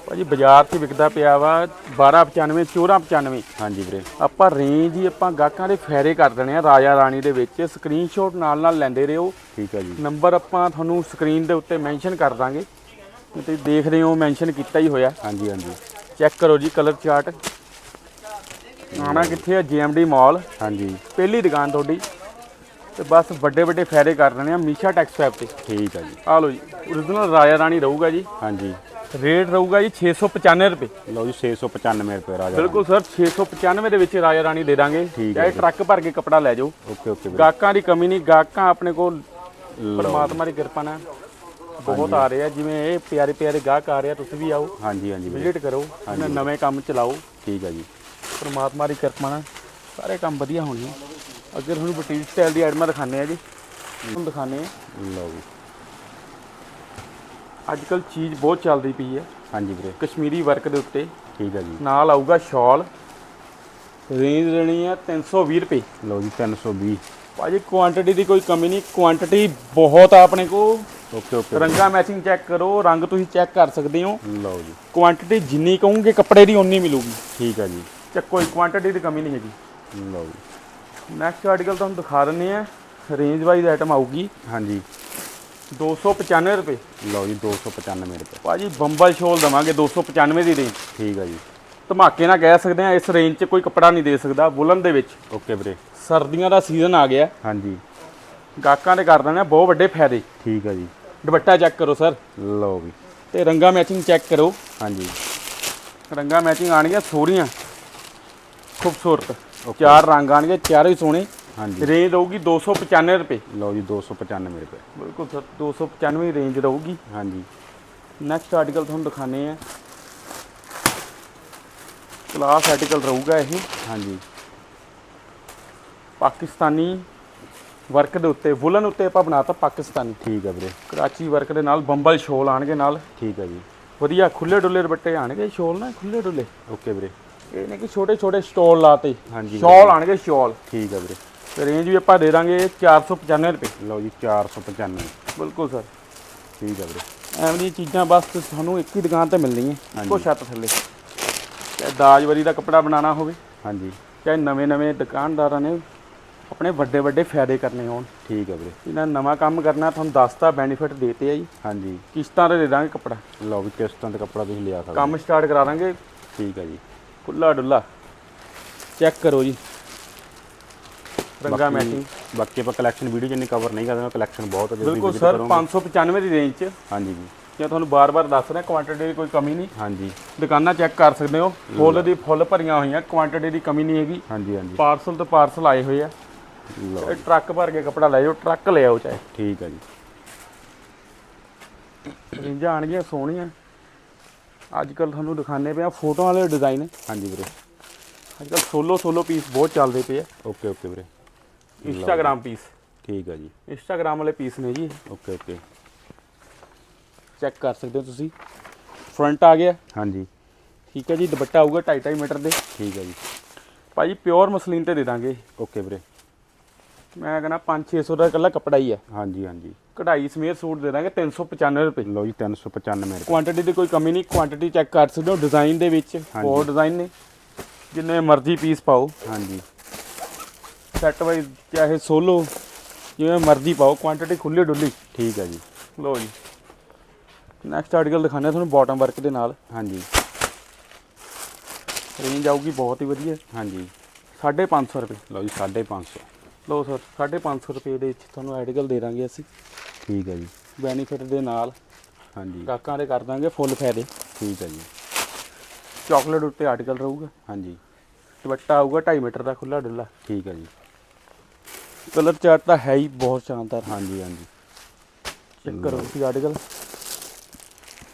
[SPEAKER 2] ਭਾਜੀ ਬਾਜ਼ਾਰ 'ਚ ਵਿਕਦਾ ਪਿਆ ਵਾ 1295 1495
[SPEAKER 1] ਹਾਂਜੀ ਵੀਰੇ।
[SPEAKER 2] ਆਪਾਂ ਰੇਂਜ ਹੀ ਆਪਾਂ ਗਾਹਕਾਂ ਦੇ ਫੈਰੇ ਕਰ ਦੇਣੇ ਆ ਰਾਜਾ ਰਾਣੀ ਦੇ ਵਿੱਚ। ਸਕਰੀਨਸ਼ਾਟ ਨਾਲ ਨਾਲ ਲੈਂਦੇ ਰਹੋ।
[SPEAKER 1] ਠੀਕ ਹੈ ਜੀ।
[SPEAKER 2] ਨੰਬਰ ਆਪਾਂ ਤੁਹਾਨੂੰ ਸਕਰੀਨ ਦੇ ਉੱਤੇ ਮੈਂਸ਼ਨ ਕਰ ਦਾਂਗੇ। ਤੁਸੀਂ ਦੇਖ ਰਹੇ ਹੋ ਮੈਂਸ਼ਨ ਕੀਤਾ ਹੀ ਹੋਇਆ।
[SPEAKER 1] ਹਾਂਜੀ ਹਾਂਜੀ।
[SPEAKER 2] ਚੈੱਕ ਕਰੋ ਜੀ ਕਲਰ ਚਾਰਟ ਆਣਾ ਕਿੱਥੇ ਹੈ ਜੀਐਮਡੀ ਮਾਲ
[SPEAKER 1] ਹਾਂਜੀ।
[SPEAKER 2] ਪਹਿਲੀ ਦੁਕਾਨ ਤੁਹਾਡੀ। ਤੇ ਬਸ ਵੱਡੇ ਵੱਡੇ ਫੈਰੇ ਕਰ ਦੇਣੇ ਆ ਮੀਸ਼ਾ ਟੈਕਸ ਫੈਬ ਤੇ।
[SPEAKER 1] ਠੀਕ ਹੈ ਜੀ।
[SPEAKER 2] ਆ ਲਓ ਜੀ origignal ਰਾਜਾ ਰਾਣੀ ਰਹੂਗਾ ਜੀ।
[SPEAKER 1] ਹਾਂਜੀ।
[SPEAKER 2] ਰੇਟ ਰਹੂਗਾ ਜੀ 695 ਰੁਪਏ।
[SPEAKER 1] ਲਓ ਜੀ 695 ਰੁਪਏ ਰਾਜਾ
[SPEAKER 2] ਬਿਲਕੁਲ ਸਰ 695 ਦੇ ਵਿੱਚ ਰਾਜਾ ਰਾਣੀ ਦੇ ਦਾਂਗੇ।
[SPEAKER 1] ਠੀਕ
[SPEAKER 2] ਚਾਹੇ। ਟਰੱਕ ਭਰ ਕੇ ਕਪੜਾ ਲੈ ਜਾਓ।
[SPEAKER 1] ਓਕੇ ਓਕੇ
[SPEAKER 2] ਗਾਹਕਾਂ ਦੀ ਕਮੀ ਨਹੀਂ ਗਾਹਕਾਂ ਆਪਣੇ ਕੋਲ ਪਰਮਾਤਮਾ ਦੀ ਕਿਰਪਾ ਨਾਲ ਬਹੁਤ ਆ ਰਹੇ ਆ। ਜਿਵੇਂ ਇਹ ਪਿਆਰੇ ਪਿਆਰੇ ਗਾਹਕ ਆ ਰਹੇ ਆ ਤੁਸੀਂ ਵੀ ਆਓ।
[SPEAKER 1] ਹਾਂਜੀ ਹਾਂਜੀ
[SPEAKER 2] ਵਿਜ਼ਿਟ ਕਰੋ ਨਵੇਂ ਕੰਮ ਚਲਾਓ।
[SPEAKER 1] ਠੀਕ ਹੈ ਜੀ।
[SPEAKER 2] ਪਰਮਾਤਮਾ ਦੀ ਕਿਰਪਾ ਨਾਲ ਸਾਰੇ ਕੰਮ ਵਧੀਆ ਹੋਣੇ ਆ। ਅੱਗੇ ਤੁਹਾਨੂੰ ਬੁਟੀਕ ਸਟਾਈਲ ਦੀ ਆਈਟਮਾਂ ਦਿਖਾਣੇ ਆ ਜੀ। ਤੁਹਾਨੂੰ ਦਿਖਾਣੇ ਆ
[SPEAKER 1] ਲਓ ਜੀ।
[SPEAKER 2] ਅੱਜ ਕੱਲ ਚੀਜ਼ ਬਹੁਤ ਚੱਲਦੀ ਪਈ ਹੈ।
[SPEAKER 1] ਹਾਂਜੀ ਵੀਰੇ।
[SPEAKER 2] ਕਸ਼ਮੀਰੀ ਵਰਕ ਦੇ ਉੱਤੇ।
[SPEAKER 1] ਠੀਕ ਹੈ ਜੀ।
[SPEAKER 2] ਨਾਲ ਆਊਗਾ ਸ਼ਾਲ ਰੇਂਜ ਦੇਣੀ ਆ 320 ਰੁਪਏ।
[SPEAKER 1] ਲਓ ਜੀ 320
[SPEAKER 2] ਭਾਜੀ ਕੁਆਂਟੀਟੀ ਦੀ ਕੋਈ ਕਮੀ ਨਹੀਂ। ਕੁਆਂਟੀਟੀ ਬਹੁਤ ਆ ਆਪਣੇ ਕੋਲ।
[SPEAKER 1] ਓਕੇ ਓਕੇ
[SPEAKER 2] ਰੰਗਾ ਮੈਚਿੰਗ ਚੈੱਕ ਕਰੋ। ਰੰਗ ਤੁਸੀਂ ਚੈੱਕ ਕਰ ਸਕਦੇ ਹੋ।
[SPEAKER 1] ਲਓ ਜੀ।
[SPEAKER 2] ਕੁਆਂਟੀਟੀ ਜਿੰਨੀ ਕਹੋਗੇ ਕੱਪੜੇ ਦੀ ਓਨੀ ਮਿਲੂਗੀ।
[SPEAKER 1] ਠੀਕ ਹੈ ਜੀ।
[SPEAKER 2] ਤੇ ਕੋਈ ਕੁਆਂਟੀਟੀ ਦੀ ਕਮੀ ਨਹੀਂ ਹੈਗੀ।
[SPEAKER 1] ਲਓ ਜੀ।
[SPEAKER 2] ਨੈਕਸਟ ਆਰਟੀਕਲ ਤੁਹਾਨੂੰ ਦਿਖਾ ਦਿੰਨੇ ਆ ਰੇਂਜ ਵਾਈਜ਼ ਆਈਟਮ ਆਊਗੀ।
[SPEAKER 1] ਹਾਂਜੀ।
[SPEAKER 2] 295 ਰੁਪਏ।
[SPEAKER 1] ਲਓ ਜੀ 295 ਰੁਪਏ।
[SPEAKER 2] ਭਾਜੀ ਬੰਬਲ ਸ਼ੋਲ ਦਵਾਂਗੇ 295 ਦੀ ਰੇਂਜ
[SPEAKER 1] ਠੀਕ ਹੈ ਜੀ।
[SPEAKER 2] ਧਮਾਕੇ ਨਾਲ ਕਹਿ ਸਕਦੇ ਆ ਇਸ ਰੇਂਜ 'ਚ ਕੋਈ ਕੱਪੜਾ ਨਹੀਂ ਦੇ ਸਕਦਾ। ਵੁਲਨ ਦੇ ਵਿੱਚ।
[SPEAKER 1] ਓਕੇ ਵੀਰੇ।
[SPEAKER 2] ਸਰਦੀਆਂ ਦਾ ਸੀਜ਼ਨ ਆ ਗਿਆ।
[SPEAKER 1] ਹਾਂਜੀ।
[SPEAKER 2] ਗਾਹਕਾਂ ਦੇ ਕਰ ਆ ਬਹੁਤ ਵੱਡੇ ਫਾਇਦੇ।
[SPEAKER 1] ਠੀਕ ਹੈ ਜੀ।
[SPEAKER 2] ਦੁਪੱਟਾ ਚੈੱਕ ਕਰੋ ਸਰ
[SPEAKER 1] ਲਓ ਵੀ।
[SPEAKER 2] ਤੇ ਰੰਗਾ ਮੈਚਿੰਗ ਚੈੱਕ ਕਰੋ।
[SPEAKER 1] ਹਾਂਜੀ।
[SPEAKER 2] ਰੰਗਾ ਮੈਚਿੰਗ ਆਣਗੀਆਂ ਸੋਹਣੀਆਂ। ਖੂਬਸੂਰਤ। ਚਾਰ ਰੰਗ ਆਣਗੇ ਚਾਰੇ ਹੀ ਸੋਹਣੇ।
[SPEAKER 1] ਹਾਂਜੀ।
[SPEAKER 2] ਰੇਂਜ ਰਹੂਗੀ 295 ਰੁਪਏ।
[SPEAKER 1] ਲਓ ਜੀ 295 ਰੁਪਏ।
[SPEAKER 2] ਬਿਲਕੁਲ ਸਰ 295 ਰੇਂਜ ਰਹੂਗੀ।
[SPEAKER 1] ਹਾਂਜੀ।
[SPEAKER 2] ਨੈਕਸਟ ਆਰਟੀਕਲ ਤੁਹਾਨੂੰ ਦਿਖਾਣੇ ਆ ਕਲਾਸ ਆਰਟੀਕਲ ਰਹੂਗਾ ਇਹ।
[SPEAKER 1] ਹਾਂਜੀ।
[SPEAKER 2] ਪਾਕਿਸਤਾਨੀ ਵਰਕ ਦੇ ਉੱਤੇ ਵੁਲਨ ਉੱਤੇ ਆਪਾਂ ਬਣਾਤਾ ਪਾਕਿਸਤਾਨੀ।
[SPEAKER 1] ਠੀਕ ਹੈ ਵੀਰੇ।
[SPEAKER 2] ਕਰਾਚੀ ਵਰਕ ਦੇ ਨਾਲ ਬੰਬਲ ਸ਼ੋਲ ਆਣਗੇ ਨਾਲ।
[SPEAKER 1] ਠੀਕ ਹੈ ਜੀ।
[SPEAKER 2] ਵਧੀਆ ਖੁੱਲੇ ਡੁੱਲੇ ਦੁਪੱਟੇ ਆਣਗੇ ਸ਼ੋਲ ਨਾ ਖੁੱਲੇ ਡੁੱਲੇ।
[SPEAKER 1] ਓਕੇ ਵੀਰੇ।
[SPEAKER 2] ਇਹ ਨੇ ਕਿ ਛੋਟੇ ਛੋਟੇ ਸਟਾਲ ਲਾਤੇ।
[SPEAKER 1] ਹਾਂਜੀ
[SPEAKER 2] ਸ਼ਾਲ ਆਣਗੇ ਸ਼ਾਲ।
[SPEAKER 1] ਠੀਕ ਹੈ ਵੀਰੇ।
[SPEAKER 2] ਤੇ ਰੇਂਜ ਵੀ ਆਪਾਂ ਦੇ ਦਾਂਗੇ 495 ਰੁਪਏ।
[SPEAKER 1] ਲਓ ਜੀ 495
[SPEAKER 2] ਬਿਲਕੁਲ ਸਰ।
[SPEAKER 1] ਠੀਕ ਹੈ ਵੀਰੇ।
[SPEAKER 2] ਐਵੇਂ ਦੀਆਂ ਚੀਜ਼ਾਂ ਬਸ ਤੁਹਾਨੂੰ ਇੱਕ ਹੀ ਦੁਕਾਨ ਤੇ ਮਿਲਣੀਆਂ। ਇੱਕੋ। ਛੱਤ ਥੱਲੇ। ਚਾਹੇ ਦਾਜਵਰੀ ਦਾ ਕੱਪੜਾ ਬਣਾਉਣਾ ਹੋਵੇ
[SPEAKER 1] ਹਾਂਜੀ।
[SPEAKER 2] ਚਾਹੇ ਨਵੇਂ ਨਵੇਂ ਦੁਕਾਨਦਾਰਾਂ ਨੇ ਆਪਣੇ ਵੱਡੇ ਵੱਡੇ ਫਾਇਦੇ ਕਰਨੇ ਹੋਣ।
[SPEAKER 1] ਠੀਕ ਹੈ ਵੀਰੇ।
[SPEAKER 2] ਇਹਨਾਂ ਨਵਾਂ ਕੰਮ ਕਰਨਾ ਤੁਹਾਨੂੰ ਦੱਸਤਾ ਬੈਨੀਫਿਟ ਦੇਤੇ ਆ ਜੀ।
[SPEAKER 1] ਹਾਂਜੀ।
[SPEAKER 2] ਕਿਸ਼ਤਾਂ ਤੇ ਦੇ ਦਾਂਗੇ ਕੱਪੜਾ।
[SPEAKER 1] ਲਓ ਵੀ ਕਿਸ਼ਤਾਂ ਤੇ ਕੱਪੜਾ ਤੁਸੀਂ ਲਿਆ ਸਕਦੇ
[SPEAKER 2] ਕੰਮ ਸਟਾਰਟ ਕਰਾ ਦਾਂਗੇ।
[SPEAKER 1] ਠੀਕ ਹੈ ਜੀ।
[SPEAKER 2] ਖੁੱਲਾ ਡੁੱਲਾ। ਚੈੱਕ ਕਰੋ ਜੀ। ਰੰਗਾ
[SPEAKER 1] ਬਾਕੀ-
[SPEAKER 2] ਮੈਚਿੰਗ
[SPEAKER 1] ਬਾਕੀ ਆਪਾਂ ਕਲੈਕਸ਼ਨ ਵੀਡੀਓ ਜਿੰਨੀ ਕਵਰ ਨਹੀਂ ਕਰਦੇ ਕਲੈਕਸ਼ਨ ਬਹੁਤ ਹੈ ਜੇ ਤੁਸੀਂ
[SPEAKER 2] ਬਿਲਕੁਲ
[SPEAKER 1] visit
[SPEAKER 2] ਸਰ
[SPEAKER 1] ਕਰੋਗੇ।
[SPEAKER 2] 595 ਦੀ ਰੇਂਜ 'ਚ।
[SPEAKER 1] ਹਾਂਜੀ ਜੀ।
[SPEAKER 2] ਜੇ ਤੁਹਾਨੂੰ ਬਾਰ-ਬਾਰ ਦੱਸ ਰਿਹਾ ਕੁਆਂਟੀਟੀ ਦੀ ਕੋਈ ਕਮੀ ਨਹੀਂ।
[SPEAKER 1] ਹਾਂਜੀ।
[SPEAKER 2] ਦੁਕਾਨਾਂ ਚੈੱਕ ਕਰ ਸਕਦੇ ਹੋ। ਫੁੱਲ ਦੀ ਫੁੱਲ ਭਰੀਆਂ ਹੋਈਆਂ ਕੁਆਂਟੀਟੀ ਦੀ ਕਮੀ ਨਹੀਂ ਹੈਗੀ।
[SPEAKER 1] ਹਾਂਜੀ ਹਾਂਜੀ।
[SPEAKER 2] ਪਾਰਸਲ ਤੋਂ ਪਾਰਸਲ ਆਏ ਹੋਏ ਆ।
[SPEAKER 1] ਲਓ
[SPEAKER 2] ਇਹ ਟਰੱਕ ਭਰ ਕੇ ਕੱਪੜਾ ਲੈ ਜਾਓ ਟਰੱਕ ਲੈ ਆਓ ਚਾਹੇ।
[SPEAKER 1] ਠੀਕ ਹੈ ਜੀ।
[SPEAKER 2] ਰੇਂਜਾਂ ਆਣਗੀਆਂ ਸੋਹਣੀਆਂ। ਅੱਜ ਕੱਲ ਤੁਹਾਨੂੰ ਦਿਖਾਣੇ ਪਿਆ ਫੋਟੋਆਂ ਵਾਲੇ ਡਿਜ਼ਾਈਨ
[SPEAKER 1] ਹਾਂਜੀ ਵੀਰੇ।
[SPEAKER 2] ਅੱਜ ਕੱਲ ਸੋਲੋ ਸੋਲੋ ਪੀਸ ਬਹੁਤ ਚੱਲਦੇ ਪਏ ਆ।
[SPEAKER 1] ਓਕੇ ਓਕੇ ਵੀਰੇ।
[SPEAKER 2] ਇੰਸਟਾਗ੍ਰam ਪੀਸ
[SPEAKER 1] ਠੀਕ ਹੈ ਜੀ।
[SPEAKER 2] ਇੰਸਟਾਗ੍ਰam ਵਾਲੇ ਪੀਸ ਨੇ ਜੀ।
[SPEAKER 1] Okay okay.
[SPEAKER 2] ਚੈੱਕ ਕਰ ਸਕਦੇ ਹੋ ਤੁਸੀਂ। ਫਰੰਟ ਆ ਗਿਆ।
[SPEAKER 1] ਹਾਂਜੀ।
[SPEAKER 2] ਠੀਕ ਹੈ ਜੀ ਦੁਪੱਟਾ ਆਊਗਾ 2.5 ਮੀਟਰ ਦੇ।
[SPEAKER 1] ਠੀਕ ਹੈ ਜੀ।
[SPEAKER 2] ਭਾਜੀ ਪਿਓਰ ਮਸਲੀਨ ਤੇ ਦੇ ਦਾਂਗੇ।
[SPEAKER 1] ਓਕੇ ਵੀਰੇ।
[SPEAKER 2] ਮੈਂ ਕਹਿੰਦਾ 5-600 ਦਾ ਇਕੱਲਾ ਕੱਪੜਾ ਹੀ ਹੈ
[SPEAKER 1] ਹਾਂਜੀ ਹਾਂਜੀ।
[SPEAKER 2] ਕਢਾਈ ਸਮੇਤ ਸੂਟ ਦੇ ਦਾਂਗੇ 395 ਰੁਪਏ।
[SPEAKER 1] ਲਓ ਜੀ 395 ਰੁਪਏ।
[SPEAKER 2] ਕੁਆਂਟੀਟੀ ਦੀ ਕੋਈ ਕਮੀ ਨਹੀਂ ਕੁਆਂਟੀਟੀ ਚੈੱਕ ਕਰ ਸਕਦੇ ਹੋ ਡਿਜ਼ਾਈਨ ਦੇ ਵਿੱਚ ਹੋਰ ਡਿਜ਼ਾਈਨ ਨੇ। ਜਿੰਨੇ ਮਰਜ਼ੀ ਪੀਸ ਪਾਓ।
[SPEAKER 1] ਹਾਂਜੀ।
[SPEAKER 2] ਸੈੱਟ ਵਾਈਜ਼ ਚਾਹੇ ਸੋਲੋ ਜਿਵੇਂ ਮਰਜ਼ੀ ਪਾਓ ਕੁਆਂਟੀਟੀ ਖੁੱਲੀ ਡੁੱਲੀ।
[SPEAKER 1] ਠੀਕ ਹੈ ਜੀ।
[SPEAKER 2] ਲਓ ਜੀ। ਨੈਕਸਟ ਆਰਟੀਕਲ ਹਾਂ ਤੁਹਾਨੂੰ ਬਾਟਮ ਵਰਕ ਦੇ ਨਾਲ।
[SPEAKER 1] ਹਾਂਜੀ।
[SPEAKER 2] ਰੇਂਜ ਆਊਗੀ ਬਹੁਤ ਹੀ ਵਧੀਆ।
[SPEAKER 1] ਹਾਂਜੀ।
[SPEAKER 2] 550 ਰੁਪਏ।
[SPEAKER 1] ਲਓ ਜੀ 550
[SPEAKER 2] ਲਓ ਸਰ 550 ਰੁਪਏ ਦੇ ਵਿੱਚ ਤੁਹਾਨੂੰ ਆਰਟੀਕਲ ਦੇ ਦਾਂਗੇ ਅਸੀਂ।
[SPEAKER 1] ਠੀਕ ਹੈ ਜੀ।
[SPEAKER 2] ਬੈਨੀਫਿਟ ਦੇ ਨਾਲ
[SPEAKER 1] ਹਾਂਜੀ।
[SPEAKER 2] ਗਾਹਕਾਂ ਦੇ ਕਰ ਦਾਂਗੇ ਫੁੱਲ ਫਾਇਦੇ।
[SPEAKER 1] ਠੀਕ ਹੈ ਜੀ।
[SPEAKER 2] ਚਾਕਲੇਟ ਉੱਤੇ ਆਰਟੀਕਲ ਰਹੂਗਾ।
[SPEAKER 1] ਹਾਂਜੀ।
[SPEAKER 2] ਦੁਪੱਟਾ ਆਊਗਾ 2.5 ਮੀਟਰ ਦਾ ਖੁੱਲਾ ਡੁੱਲਾ
[SPEAKER 1] ਠੀਕ ਹੈ ਜੀ।
[SPEAKER 2] ਕਲਰ ਚਾਰਟ ਤਾਂ ਹੈ ਹੀ ਬਹੁਤ ਸ਼ਾਨਦਾਰ।
[SPEAKER 1] ਹਾਂਜੀ ਹਾਂਜੀ।
[SPEAKER 2] ਚੈੱਕ ਕਰੋ ਤੁਸੀਂ ਆਰਟੀਕਲ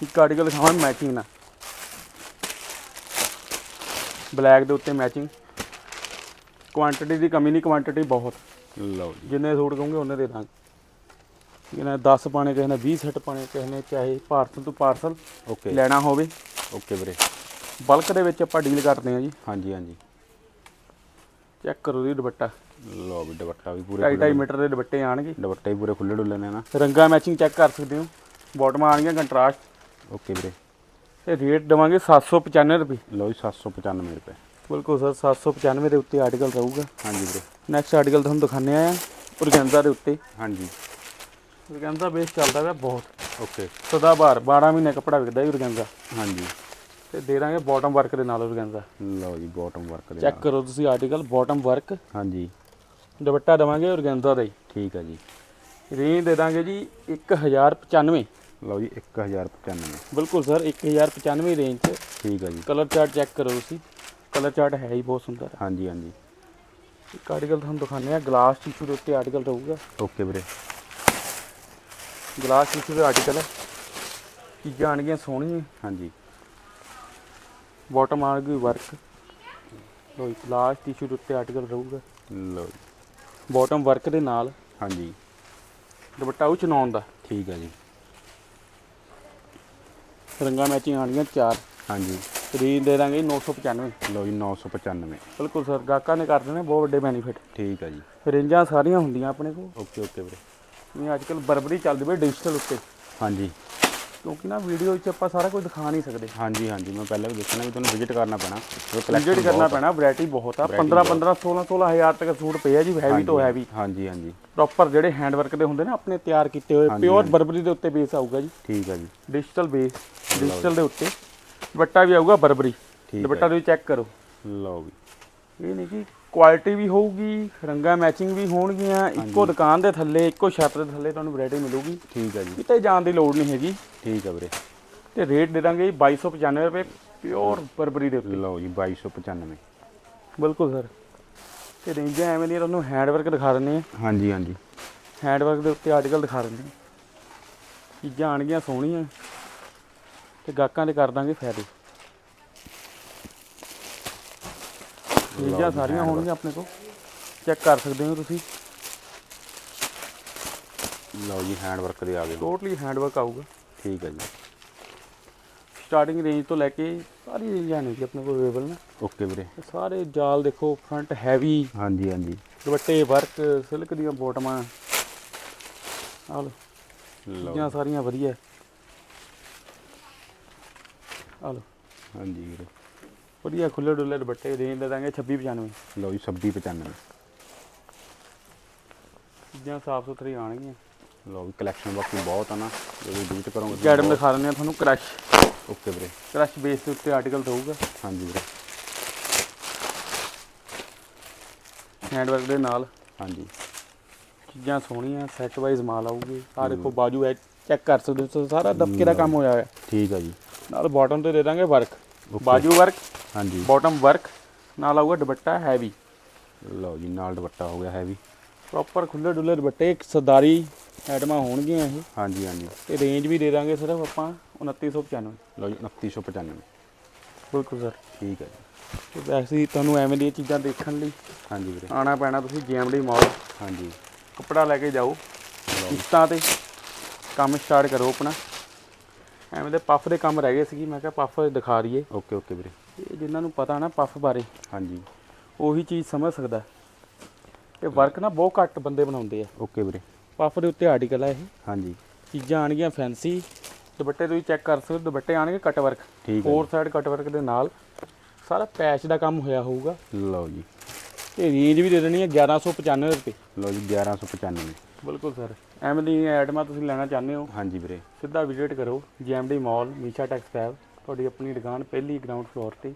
[SPEAKER 2] ਇੱਕ ਆਰਟੀਕਲ ਦਿਖਾਵਾਂ ਮੈਚਿੰਗ ਨਾਲ। ਬਲੈਕ ਦੇ ਉੱਤੇ ਮੈਚਿੰਗ ਕੁਆਂਟੀਟੀ ਦੀ ਕਮੀ ਨਹੀਂ ਕੁਆਂਟੀਟੀ ਬਹੁਤ।
[SPEAKER 1] ਲਓ ਜੀ।
[SPEAKER 2] ਜਿੰਨੇ ਸੂਟ ਕਹੋਗੇ ਉਹਨੇ ਦੇ ਦਾਂਗੇ। ਕਿਸੇ ਨੇ 10 ਪਾਣੇ ਕਿਸੇ ਨੇ 20 ਸੈੱਟ ਪਾਣੇ ਕਿਸੇ ਨੇ ਚਾਹੇ ਪਾਰਸਲ ਤੋਂ ਪਾਰਸਲ
[SPEAKER 1] ਓਕੇ
[SPEAKER 2] ਲੈਣਾ ਹੋਵੇ।
[SPEAKER 1] ਓਕੇ ਵੀਰੇ।
[SPEAKER 2] ਬਲਕ ਦੇ ਵਿੱਚ ਆਪਾਂ ਡੀਲ ਕਰਦੇ ਹਾਂ ਜੀ।
[SPEAKER 1] ਹਾਂਜੀ ਹਾਂਜੀ।
[SPEAKER 2] ਚੈੱਕ ਕਰੋ ਜੀ ਦੁਪੱਟਾ।
[SPEAKER 1] ਲਓ ਵੀ ਦੁਪੱਟਾ ਵੀ ਪੂਰੇ
[SPEAKER 2] 2.5 ਮੀਟਰ ਦੇ ਦੁਪੱਟੇ ਆਣਗੇ
[SPEAKER 1] ਦੁਪੱਟੇ ਵੀ ਪੂਰੇ ਖੁੱਲੇ ਡੁੱਲੇ ਨੇ ਨਾ।
[SPEAKER 2] ਰੰਗਾ ਮੈਚਿੰਗ ਚੈੱਕ ਕਰ ਸਕਦੇ ਹੋ। ਬਾਟਮਾਂ ਆਣਗੀਆਂ ਕੰਟਰਾਸਟ
[SPEAKER 1] ਓਕੇ ਵੀਰੇ।
[SPEAKER 2] ਤੇ ਰੇਟ ਦੇਵਾਂਗੇ 795 ਰੁਪਏ।
[SPEAKER 1] ਲਓ ਜੀ 795 ਰੁਪਏ।
[SPEAKER 2] ਬਿਲਕੁਲ ਸਰ 795 ਦੇ ਉੱਤੇ ਆਰਟੀਕਲ ਰਹੂਗਾ।
[SPEAKER 1] ਹਾਂਜੀ ਵੀਰੇ।
[SPEAKER 2] ਨੈਕਸਟ ਆਰਟੀਕਲ ਤੁਹਾਨੂੰ ਦਿਖਾਉਂਦੇ ਆ ਔਰਗੈਂਜ਼ਾ ਦੇ ਉੱਤੇ।
[SPEAKER 1] ਹਾਂਜੀ।
[SPEAKER 2] ਔਰਗੈਂਜ਼ਾ ਬੇਸ ਚੱਲਦਾ ਪਿਆ ਬਹੁਤ।
[SPEAKER 1] ਓਕੇ
[SPEAKER 2] ਸਦਾ ਬਾਰ 12 ਮਹੀਨੇ ਕੱਪੜਾ ਵਿਕਦਾ ਹੀ ਔਰਗੈਂਜ਼ਾ
[SPEAKER 1] ਹਾਂਜੀ।
[SPEAKER 2] ਤੇ ਦੇ ਦਾਂਗੇ ਬਾਟਮ ਵਰਕ ਦੇ ਨਾਲ ਔਰਗੈਂਜ਼ਾ
[SPEAKER 1] ਲਓ ਜੀ ਬਾਟਮ ਵਰਕ ਦੇ
[SPEAKER 2] ਚੈੱਕ ਕਰੋ ਤੁਸੀਂ ਆਰਟੀਕਲ ਬਾਟਮ ਵਰਕ
[SPEAKER 1] ਹਾਂਜੀ।
[SPEAKER 2] ਦੁਪੱਟਾ ਦੇਵਾਂਗੇ ਔਰਗੈਂਜ਼ਾ ਦਾ ਹੀ।
[SPEAKER 1] ਠੀਕ ਹੈ ਜੀ।
[SPEAKER 2] ਰੇਂਜ ਦੇ ਦਾਂਗੇ ਜੀ 1095
[SPEAKER 1] ਲਓ ਜੀ 1095
[SPEAKER 2] ਬਿਲਕੁਲ ਸਰ 1095 ਰੇਂਜ 'ਚ।
[SPEAKER 1] ਠੀਕ ਹੈ ਜੀ।
[SPEAKER 2] ਕਲਰ ਚਾਰਟ ਚੈੱਕ ਕਰੋ ਤੁਸੀਂ। ਕਲਰ ਚਾਰਟ ਹੈ ਹੀ ਬਹੁਤ ਸੁੰਦਰ।
[SPEAKER 1] ਹਾਂਜੀ ਹਾਂਜੀ।
[SPEAKER 2] ਇੱਕ ਆਰਟੀਕਲ ਤੁਹਾਨੂੰ ਦਿਖਾਉਂਦੇ ਆ ਗਲਾਸ ਟਿਸ਼ੂ ਦੇ ਉੱਤੇ ਆਰਟੀਕਲ ਰਹੂਗਾ।
[SPEAKER 1] ਓਕੇ ਵੀਰੇ।
[SPEAKER 2] ਗਲਾਸ ਟਿਸ਼ੂ ਦੇ ਆਰਟੀਕਲ ਚੀਜ਼ਾਂ ਆਣਗੀਆਂ ਸੋਹਣੀਆਂ।
[SPEAKER 1] ਹਾਂਜੀ।
[SPEAKER 2] ਬਾਟਮ ਆ ਗਈ ਵਰਕ ਲੋ ਗਲਾਸ ਟਿਸ਼ੂ ਦੇ ਉੱਤੇ ਆਰਟੀਕਲ ਰਹੂਗਾ।
[SPEAKER 1] ਜੀ।
[SPEAKER 2] ਬਾਟਮ ਵਰਕ ਦੇ ਨਾਲ।
[SPEAKER 1] ਹਾਂਜੀ।
[SPEAKER 2] ਦੁਪੱਟਾ ਉਹ ਚਨਾਉਣ ਦਾ।
[SPEAKER 1] ਠੀਕ ਹੈ ਜੀ।
[SPEAKER 2] ਰੰਗਾ ਮੈਚਿੰਗ ਆਣਗੀਆਂ ਚਾਰ।
[SPEAKER 1] ਹਾਂਜੀ।
[SPEAKER 2] ਰੇਂਜ ਦੇ ਦਾਂਗੇ 995
[SPEAKER 1] ਲਓ ਜੀ 995
[SPEAKER 2] ਬਿਲਕੁਲ ਸਰ ਗਾਹਕਾਂ ਨੇ ਕਰ ਦੇਣੇ ਬਹੁਤ ਵੱਡੇ ਬੈਨੀਫਿਟ
[SPEAKER 1] ਠੀਕ ਹੈ ਜੀ।
[SPEAKER 2] ਰੇਂਜਾਂ ਸਾਰੀਆਂ ਹੁੰਦੀਆਂ ਆਪਣੇ ਕੋਲ।
[SPEAKER 1] ਓਕੇ ਓਕੇ ਵੀਰੇ।
[SPEAKER 2] ਜਿਵੇਂ ਅੱਜ ਕੱਲ ਬਰਬਰੀ ਚੱਲਦੀ ਪਈ ਡਿਜੀਟਲ ਉੱਤੇ।
[SPEAKER 1] ਹਾਂਜੀ।
[SPEAKER 2] ਕਿਉਂਕਿ ਨਾ ਵੀਡੀਓ ਵਿੱਚ ਆਪਾਂ ਸਾਰਾ ਕੁਝ ਦਿਖਾ ਨਹੀਂ ਸਕਦੇ।
[SPEAKER 1] ਹਾਂਜੀ ਹਾਂਜੀ ਮੈਂ ਪਹਿਲਾਂ ਵੀ ਦੱਸਣਾ ਵੀ ਤੁਹਾਨੂੰ ਵਿਜ਼ਿਟ ਕਰਨਾ ਪੈਣਾ।
[SPEAKER 2] ਵਿਜ਼ਿਟ ਕਰਨਾ
[SPEAKER 1] ਆ।
[SPEAKER 2] ਪੈਣਾ ਵੈਰਾਈਟੀ ਬਹੁਤ ਆ।
[SPEAKER 1] Variety
[SPEAKER 2] 15 15 16 16 ਹਜ਼ਾਰ ਤੱਕ ਸੂਟ ਪਏ ਆ ਜੀ ਹੈਵੀ ਤੋਂ ਹੈਵੀ
[SPEAKER 1] ਹਾਂਜੀ ਹਾਂਜੀ।
[SPEAKER 2] ਪ੍ਰੋਪਰ ਜਿਹੜੇ ਹੈਂਡ ਵਰਕ ਦੇ ਹੁੰਦੇ ਨਾ ਆਪਣੇ ਤਿਆਰ ਕੀਤੇ ਹੋਏ ਪਿਓਰ। ਬਰਬਰੀ ਦੇ ਉੱਤੇ ਬੇਸ ਆਊਗਾ ਜੀ।
[SPEAKER 1] ਠੀਕ ਹੈ ਜੀ।
[SPEAKER 2] ਡਿਜੀਟਲ ਬੇਸ ਡਿਜੀਟਲ ਦੇ ਉੱਤੇ। ਦੁਪੱਟਾ ਵੀ ਆਊਗਾ ਬਰਬਰੀ।
[SPEAKER 1] ਠੀਕ
[SPEAKER 2] ਦੁਪੱਟਾ ਤੁਸੀਂ ਚੈੱਕ ਕਰੋ।
[SPEAKER 1] ਲਓ ਵੀ।
[SPEAKER 2] ਇਹ ਨਹੀਂ ਕਿ ਕੁਆਲਿਟੀ ਵੀ ਹੋਊਗੀ ਰੰਗਾ ਮੈਚਿੰਗ ਵੀ ਹੋਣਗੀਆਂ ਇੱਕੋ ਦੁਕਾਨ ਦੇ ਥੱਲੇ ਇੱਕੋ ਛੱਤ ਦੇ ਥੱਲੇ ਤੁਹਾਨੂੰ ਵੈਰਾਈਟੀ ਮਿਲੂਗੀ।
[SPEAKER 1] ਠੀਕ ਹੈ ਜੀ।
[SPEAKER 2] ਕਿਤੇ ਜਾਣ ਦੀ ਲੋੜ ਨਹੀਂ ਹੈਗੀ।
[SPEAKER 1] ਠੀਕ ਹੈ ਵੀਰੇ।
[SPEAKER 2] ਤੇ ਰੇਟ ਦੇ ਦਾਂਗੇ ਜੀ 2295 ਰੁਪਏ ਪਿਓਰ ਬਰਬਰੀ ਦੇ ਉੱਤੇ।
[SPEAKER 1] ਲਓ ਜੀ 2295
[SPEAKER 2] ਬਿਲਕੁਲ ਸਰ। ਤੇ ਰੇਂਜਾਂ ਐਵੇਂ ਦੀਆਂ ਤੁਹਾਨੂੰ ਹੈਂਡ ਵਰਕ ਦਿਖਾ ਦਿੰਦੇ ਆ।
[SPEAKER 1] ਹਾਂਜੀ ਹਾਂਜੀ।
[SPEAKER 2] ਹੈਂਡ ਵਰਕ ਦੇ ਉੱਤੇ ਆਰਟੀਕਲ ਦਿਖਾ ਦਿੰਦੇ ਆ। ਚੀਜ਼ਾਂ ਆਣਗੀਆਂ ਸੋਹਣੀਆਂ। ਤੇ ਗਾਹਕਾਂ ਦੇ ਕਰ ਦਾਂਗੇ ਫਾਇਦੇ। ਚੀਜ਼ਾਂ ਸਾਰੀਆਂ ਹੋਣਗੀਆਂ ਆਪਣੇ ਕੋਲ। ਚੈੱਕ ਕਰ ਸਕਦੇ ਹੋ ਤੁਸੀਂ।
[SPEAKER 1] ਲਓ ਜੀ ਹੈਂਡ ਵਰਕ ਦੇ ਆ ਗਏ।
[SPEAKER 2] ਟੋਟਲੀ ਹੈਂਡ ਵਰਕ ਆਊਗਾ।
[SPEAKER 1] ਠੀਕ ਹੈ ਜੀ।
[SPEAKER 2] ਸਟਾਰਟਿੰਗ ਰੇਂਜ ਤੋਂ ਲੈ ਕੇ ਸਾਰੀ ਰੇਂਜਾਂ ਨੇ ਜੀ ਆਪਣੇ ਕੋਲ ਅਵੇਲੇਬਲ ਨੇ।
[SPEAKER 1] ਓਕੇ ਵੀਰੇ।
[SPEAKER 2] ਸਾਰੇ ਜਾਲ ਦੇਖੋ ਫਰੰਟ ਹੈਵੀ
[SPEAKER 1] ਹਾਂਜੀ ਹਾਂਜੀ।
[SPEAKER 2] ਦੁਪੱਟੇ ਵਰਕ ਸਿਲਕ ਦੀਆਂ ਬੋਟਮਾਂ। ਆਹ ਲਓ।
[SPEAKER 1] ਲਓ
[SPEAKER 2] ਚੀਜ਼ਾਂ ਸਾਰੀਆਂ ਵਧੀਆ। ਲਓ।
[SPEAKER 1] ਹਾਂਜੀ ਵੀਰੇ।
[SPEAKER 2] ਵਧੀਆ ਖੁੱਲੇ ਡੁੱਲੇ ਦੁਪੱਟੇ ਰੇਂਜ ਦੇ ਦਾਂਗੇ 2695
[SPEAKER 1] ਲਓ ਜੀ 2695
[SPEAKER 2] ਚੀਜ਼ਾਂ ਸਾਫ਼ ਸੁਥਰੀ ਆਣਗੀਆਂ
[SPEAKER 1] ਲਓ ਵੀ ਕਲੈਕਸ਼ਨ ਬਾਕੀ ਬਹੁਤ ਆ ਨਾ ਜਦੋਂ ਵਿਜ਼ਿਟ ਕਰੋਗੇ
[SPEAKER 2] ਗੈਡਮ ਦਿਖਾ ਦਿੰਦੇ ਆ ਤੁਹਾਨੂੰ ਕ੍ਰਸ਼
[SPEAKER 1] ਓਕੇ ਵੀਰੇ।
[SPEAKER 2] ਕ੍ਰਸ਼ ਬੇਸ ਦੇ ਉੱਤੇ ਆਰਟੀਕਲ ਰਹੂਗਾ
[SPEAKER 1] ਹਾਂਜੀ ਵੀਰੇ।
[SPEAKER 2] ਹੈਂਡਵਰਕ ਦੇ ਨਾਲ।
[SPEAKER 1] ਹਾਂਜੀ।
[SPEAKER 2] ਚੀਜ਼ਾਂ ਸੋਹਣੀਆਂ ਸੈੱਟ ਵਾਈਜ਼ ਮਾਲ ਆਊਗੀ। ਆਹ ਦੇਖੋ ਬਾਜੂ ਹੈ ਚੈੱਕ ਕਰ ਸਕਦੇ ਹੋ ਸਾਰਾ ਦਬਕੇ ਦਾ ਕੰਮ ਹੋਇਆ ਹੋਇਆ।
[SPEAKER 1] ਠੀਕ ਆ ਜੀ।
[SPEAKER 2] ਨਾਲ ਬਾਟਮ ਤੇ ਦੇ ਦਾਂਗੇ ਵਰਕ ਬਾਜੂ ਵਰਕ
[SPEAKER 1] ਹਾਂਜੀ।
[SPEAKER 2] ਬਾਟਮ ਵਰਕ ਨਾਲ ਆਊਗਾ ਦੁਪੱਟਾ ਹੈਵੀ
[SPEAKER 1] ਲਓ ਜੀ ਨਾਲ ਦੁਪੱਟਾ ਹੋ ਗਿਆ ਹੈਵੀ
[SPEAKER 2] ਪ੍ਰੋਪਰ ਖੁੱਲੇ ਡੁੱਲੇ ਦੁਪੱਟੇ ਇੱਕ ਸਰਦਾਰੀ ਆਈਟਮਾਂ ਹੋਣਗੀਆਂ ਇਹ।
[SPEAKER 1] ਹਾਂਜੀ ਹਾਂਜੀ।
[SPEAKER 2] ਤੇ ਰੇਂਜ ਵੀ ਦੇ ਦਾਂਗੇ ਸਿਰਫ ਆਪਾਂ 2995
[SPEAKER 1] ਲਓ ਜੀ 2995
[SPEAKER 2] ਬਿਲਕੁਲ ਸਰ
[SPEAKER 1] ਠੀਕ ਹੈ ਜੀ।
[SPEAKER 2] ਵੈਸੇ ਤੁਹਾਨੂੰ ਐਵੇਂ ਦੀਆਂ ਚੀਜ਼ਾਂ ਦੇਖਣ ਲਈ
[SPEAKER 1] ਹਾਂਜੀ ਵੀਰੇ।
[SPEAKER 2] ਆਣਾ ਪੈਣਾ ਤੁਸੀਂ ਜੀਐਮਡੀ ਮਾਲ
[SPEAKER 1] ਹਾਂਜੀ।
[SPEAKER 2] ਕੱਪੜਾ ਲੈ ਕੇ ਜਾਓ। ਕਿਸ਼ਤਾਂ ਤੇ ਕੰਮ ਸਟਾਰਟ ਕਰੋ ਆਪਣਾ। ਐਵੇਂ ਦੇ ਪੱਫ ਦੇ ਕੰਮ ਰਹਿ ਗਏ ਸੀ ਮੈਂ ਕਿਹਾ ਪੱਫ ਦਿਖਾ ਰਹੀਏ
[SPEAKER 1] ਓਕੇ ਓਕੇ ਵੀਰੇ।
[SPEAKER 2] ਇਹ ਜਿਨ੍ਹਾਂ ਨੂੰ ਪਤਾ ਨਾ ਪੱਫ ਬਾਰੇ
[SPEAKER 1] ਹਾਂਜੀ।
[SPEAKER 2] ਉਹੀ ਚੀਜ਼ ਸਮਝ ਸਕਦਾ। ਇਹ ਵਰਕ ਨਾ ਬਹੁਤ ਘੱਟ ਬੰਦੇ ਬਣਾਉਂਦੇ ਆ।
[SPEAKER 1] ਓਕੇ ਵੀਰੇ।
[SPEAKER 2] ਪੱਫ ਦੇ ਉੱਤੇ ਆਰਟੀਕਲ ਆ ਇਹ।
[SPEAKER 1] ਹਾਂਜੀ।
[SPEAKER 2] ਚੀਜ਼ਾਂ ਆਣਗੀਆਂ ਫੈਂਸੀ ਦੁਪੱਟੇ ਤੁਸੀਂ ਚੈੱਕ ਕਰ ਸਕਦੇ ਹੋ ਦੁਪੱਟੇ ਆਣਗੇ ਕੱਟ ਵਰਕ
[SPEAKER 1] ਠੀਕ ਹੈ
[SPEAKER 2] ਫੋਰ ਸਾਈਡ ਕੱਟ ਵਰਕ ਦੇ ਨਾਲ ਸਾਰਾ ਪੈਚ ਦਾ ਕੰਮ ਹੋਇਆ ਹੋਊਗਾ।
[SPEAKER 1] ਲਓ ਜੀ।
[SPEAKER 2] ਤੇ ਰੇਂਜ ਵੀ ਦੇ ਦੇਣੀ ਹੈ 1195 ਰੁਪਏ।
[SPEAKER 1] ਲਓ ਜੀ 1195
[SPEAKER 2] ਬਿਲਕੁਲ ਸਰ ਐਵੇਂ ਦੀ ਆਈਟਮਾਂ ਤੁਸੀਂ ਲੈਣਾ ਚਾਹੁੰਦੇ ਹੋ?
[SPEAKER 1] ਹਾਂਜੀ ਵੀਰੇ।
[SPEAKER 2] ਸਿੱਧਾ ਵਿਜ਼ਿਟ ਕਰੋ ਜੀਐਮਡੀ ਮਾਲ ਮੀਸ਼ਾ ਟੈਕਸਟਾਈਲ ਤੁਹਾਡੀ ਆਪਣੀ ਦੁਕਾਨ ਪਹਿਲੀ ਗਰਾਊਂਡ ਫਲੋਰ ਤੇ।